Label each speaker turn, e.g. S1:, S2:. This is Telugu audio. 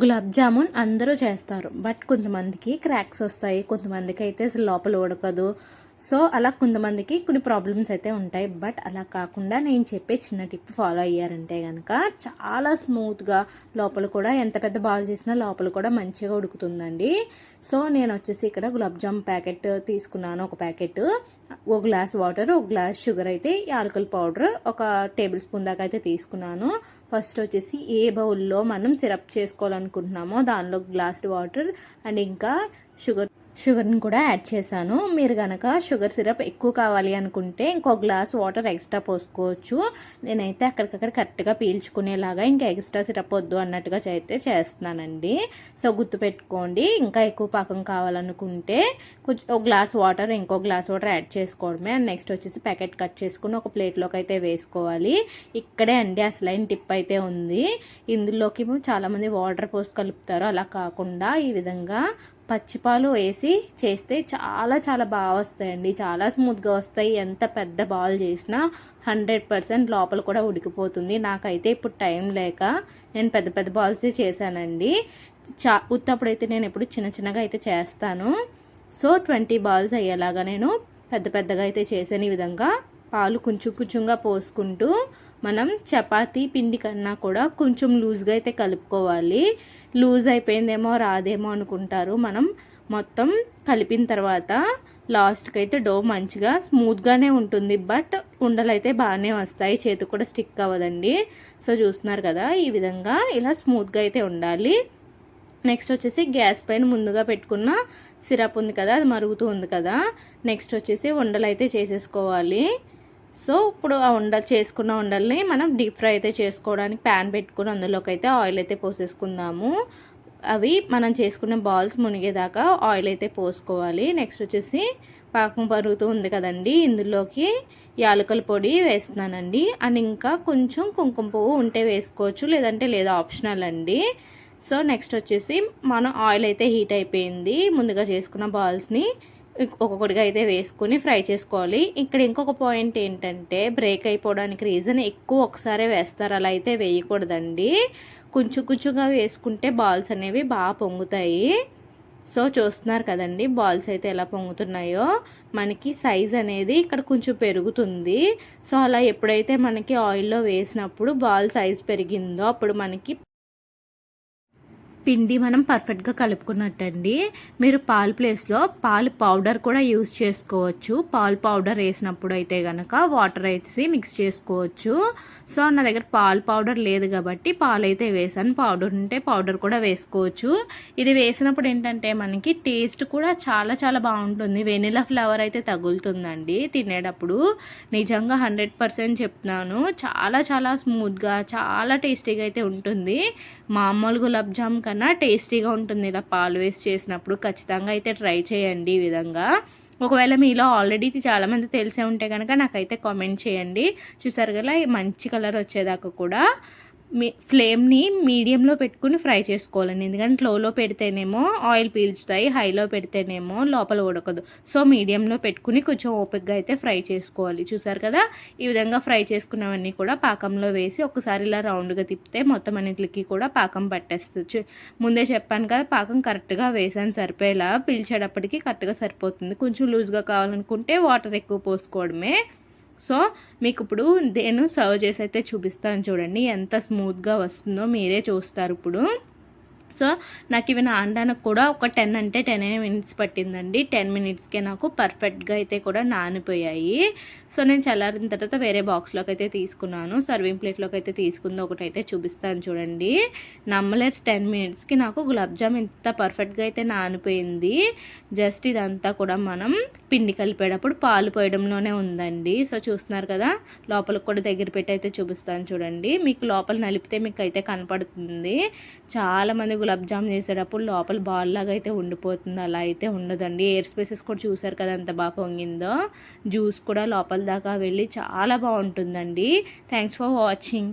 S1: గులాబ్ జామున్ అందరూ చేస్తారు. బట్ కొంతమందికి క్రాక్స్ వస్తాయి. కొంతమందికి అయితే అసలు లోపల ఉడకదు సో అలా కొంతమందికి కొన్ని ప్రాబ్లమ్స్ అయితే ఉంటాయి. బట్ అలా కాకుండా నేను చెప్పే చిన్న టిప్ ఫాలో అయ్యారంటే కనుక చాలా స్మూత్గా లోపల కూడా ఎంత పెద్ద బాల్ చేసినా లోపల కూడా మంచిగా ఉడుకుతుందండి. సో నేను వచ్చేసి ఇక్కడ గులాబ్ జామ్ ప్యాకెట్ తీసుకున్నాను. ఒక ప్యాకెట్ ఒక గ్లాస్ వాటర్ ఒక గ్లాస్ షుగర్ అయితే యాలకల్ పౌడర్ ఒక టేబుల్ స్పూన్ దాకా అయితే తీసుకున్నాను. ఫస్ట్ వచ్చేసి ఏ బౌల్లో మనం సిరప్ చేసుకోవాలనుకుంటున్నామో దానిలో గ్లాస్ వాటర్ అండ్ ఇంకా షుగర్ షుగర్ని కూడా యాడ్ చేశాను. మీరు కనుక షుగర్ సిరప్ ఎక్కువ కావాలి అనుకుంటే ఇంకో గ్లాస్ వాటర్ ఎక్స్ట్రా పోసుకోవచ్చు. నేనైతే అక్కడికక్కడ కరెక్ట్గా పీల్చుకునేలాగా ఇంకా ఎక్స్ట్రా సిరప్ వద్దు అన్నట్టుగా అయితే చేస్తున్నానండి. సో గుర్తుపెట్టుకోండి ఇంకా ఎక్కువ పాకం కావాలనుకుంటే కొంచెం ఒక గ్లాస్ వాటర్ ఇంకో గ్లాస్ వాటర్ యాడ్ చేసుకోవడమే. అండ్ నెక్స్ట్ వచ్చేసి ప్యాకెట్ కట్ చేసుకుని ఒక ప్లేట్లోకి అయితే వేసుకోవాలి. ఇక్కడే అండి అసలైన టిప్ అయితే ఉంది. ఇందులోకి చాలామంది వాటర్ పోసి కలుపుతారు. అలా కాకుండా ఈ విధంగా పచ్చిపాలు వేసి చేస్తే చాలా చాలా బాగా వస్తాయండి. చాలా స్మూత్గా వస్తాయి. ఎంత పెద్ద బాల్ చేసినా హండ్రెడ్ పర్సెంట్ లోపల కూడా ఉడికిపోతుంది. నాకైతే ఇప్పుడు టైం లేక నేను పెద్ద పెద్ద బాల్సే చేశానండి. చా ఉత్తప్పుడైతే నేను ఎప్పుడు చిన్న చిన్నగా అయితే చేస్తాను. సో ట్వంటీ బాల్స్ అయ్యేలాగా నేను పెద్ద పెద్దగా అయితే చేసాను ఈ విధంగా. పాలు కొంచెం కొంచెంగా పోసుకుంటూ మనం చపాతీ పిండి కన్నా కూడా కొంచెం లూజ్గా అయితే కలుపుకోవాలి. లూజ్ అయిపోయిందేమో రాదేమో అనుకుంటారు. మనం మొత్తం కలిపిన తర్వాత లాస్ట్కి అయితే డో మంచిగా స్మూత్గానే ఉంటుంది. బట్ ఉండలు అయితే బాగానే వస్తాయి. చేతి కూడా స్టిక్ అవ్వదండి. సో చూస్తున్నారు కదా ఈ విధంగా ఇలా స్మూత్గా అయితే ఉండాలి. నెక్స్ట్ వచ్చేసి గ్యాస్ పైన ముందుగా పెట్టుకున్న సిరప్ ఉంది కదా అది మరుగుతూ ఉంది కదా. నెక్స్ట్ వచ్చేసి ఉండలు అయితే చేసేసుకోవాలి. సో ఇప్పుడు ఆ ఉండ చేసుకున్న ఉండల్ని మనం డీప్ ఫ్రై అయితే చేసుకోవడానికి ప్యాన్ పెట్టుకుని అందులోకి అయితే ఆయిల్ అయితే పోసేసుకుందాము. అవి మనం చేసుకున్న బాల్స్ మునిగేదాకా ఆయిల్ అయితే పోసుకోవాలి. నెక్స్ట్ వచ్చేసి పాకం పరుగుతూ ఉంది కదండి ఇందులోకి యాలకల పొడి వేస్తున్నానండి. అండ్ ఇంకా కొంచెం కుంకుమ పువ్వు ఉంటే వేసుకోవచ్చు లేదంటే లేదా ఆప్షనల్ అండి. సో నెక్స్ట్ వచ్చేసి మనం ఆయిల్ అయితే హీట్ అయిపోయింది. ముందుగా చేసుకున్న బాల్స్ని ఒక్కొక్కటిగా అయితే వేసుకొని ఫ్రై చేసుకోవాలి. ఇక్కడ ఇంకొక పాయింట్ ఏంటంటే బ్రేక్ అయిపోవడానికి రీజన్ ఎక్కువ ఒకసారి వేస్తారు. అలా అయితే వేయకూడదండి. కొంచెం కొంచెంగా వేసుకుంటే బాల్స్ అనేవి బాగా పొంగుతాయి. సో చూస్తున్నారు కదండి బాల్స్ అయితే ఎలా పొంగుతున్నాయో. మనకి సైజ్ అనేది ఇక్కడ కొంచెం పెరుగుతుంది. సో అలా ఎప్పుడైతే మనకి ఆయిల్లో వేసినప్పుడు బాల్ సైజ్ పెరిగిందో అప్పుడు మనకి పిండి మనం పర్ఫెక్ట్గా కలుపుకున్నట్టండి. మీరు పాలు ప్లేస్లో పాలు పౌడర్ కూడా యూస్ చేసుకోవచ్చు. పాలు పౌడర్ వేసినప్పుడు అయితే కనుక వాటర్ వేసి మిక్స్ చేసుకోవచ్చు. సో నా దగ్గర పాలు పౌడర్ లేదు కాబట్టి పాలు అయితే వేసాను. పౌడర్ ఉంటే పౌడర్ కూడా వేసుకోవచ్చు. ఇది వేసినప్పుడు ఏంటంటే మనకి టేస్ట్ కూడా చాలా చాలా బాగుంటుంది. వెనిలా ఫ్లేవర్ అయితే తగులుతుందండి తినేటప్పుడు. నిజంగా హండ్రెడ్ పర్సెంట్ చెప్తున్నాను. చాలా చాలా స్మూత్గా చాలా టేస్టీగా అయితే ఉంటుంది. మామూలు గులాబ్ జామ్ కన్నా కన్నా టేస్టీగా ఉంటుంది ఇలా పాలు వేసి చేసినప్పుడు. ఖచ్చితంగా అయితే ట్రై చేయండి ఈ విధంగా. ఒకవేళ మీలో ఆల్రెడీ చాలామంది తెలిసే ఉంటే కనుక నాకైతే కామెంట్ చేయండి. చూసారు కదా మంచి కలర్ వచ్చేదాకా కూడా. మీ ఫ్లేమ్ని మీడియంలో పెట్టుకుని ఫ్రై చేసుకోవాలండి. ఎందుకంటే లోలో పెడితేనేమో ఆయిల్ పీల్చుతాయి హైలో పెడితేనేమో లోపల ఉడకదు. సో మీడియంలో పెట్టుకుని కొంచెం ఓపిక్గా అయితే ఫ్రై చేసుకోవాలి. చూసారు కదా? ఈ విధంగా ఫ్రై చేసుకున్నవన్నీ కూడా పాకంలో వేసి ఒకసారి ఇలా రౌండ్గా తిప్పితే మొత్తం అన్నింటికి కూడా పాకం పట్టేస్తుంది. ముందే చెప్పాను కదా పాకం కరెక్ట్గా వేసాను సరిపోయేలా. పీల్చేటప్పటికి కరెక్ట్గా సరిపోతుంది. కొంచెం లూజ్గా కావాలనుకుంటే వాటర్ ఎక్కువ పోసుకోవడమే సో మీకు ఇప్పుడు నేను సర్వ్ చేసి అయితే చూపిస్తాను చూడండి ఎంత స్మూత్గా వస్తుందో మీరే చూస్తారు ఇప్పుడు. సో నాకు ఇవి నానడానికి కూడా ఒక టెన్ అంటే టెన్ మినిట్స్ పట్టిందండి. టెన్ మినిట్స్కే నాకు పర్ఫెక్ట్గా అయితే కూడా నానిపోయాయి. సో నేను చల్లారిన తర్వాత వేరే బాక్స్లోకి అయితే తీసుకున్నాను. సర్వింగ్ ప్లేట్లోకి అయితే తీసుకుంది. ఒకటైతే చూపిస్తాను చూడండి. నమ్మలేరు టెన్ మినిట్స్కి నాకు గులాబ్ జామ్ ఎంత పర్ఫెక్ట్గా అయితే నానిపోయింది. జస్ట్ ఇదంతా కూడా మనం పిండి కలిపేటప్పుడు పాలు పోయడంలోనే ఉందండి. సో చూస్తున్నారు కదా లోపలికి కూడా దగ్గర పెట్టి అయితే చూపిస్తాను చూడండి. మీకు లోపల నలిపితే మీకు అయితే కనపడుతుంది చాలామంది గులాబ్ జామ్ చేసేటప్పుడు లోపల బాల్ లాగా అయితే ఉండిపోతుంది. అలా అయితే ఉండదండి. ఎయిర్ స్పేసెస్ కూడా చూసారు కదా ఎంత బాగా పొంగిందో. జ్యూస్ కూడా లోపల దాకా వెళ్ళి చాలా బాగుంటుందండి. Thanks for watching.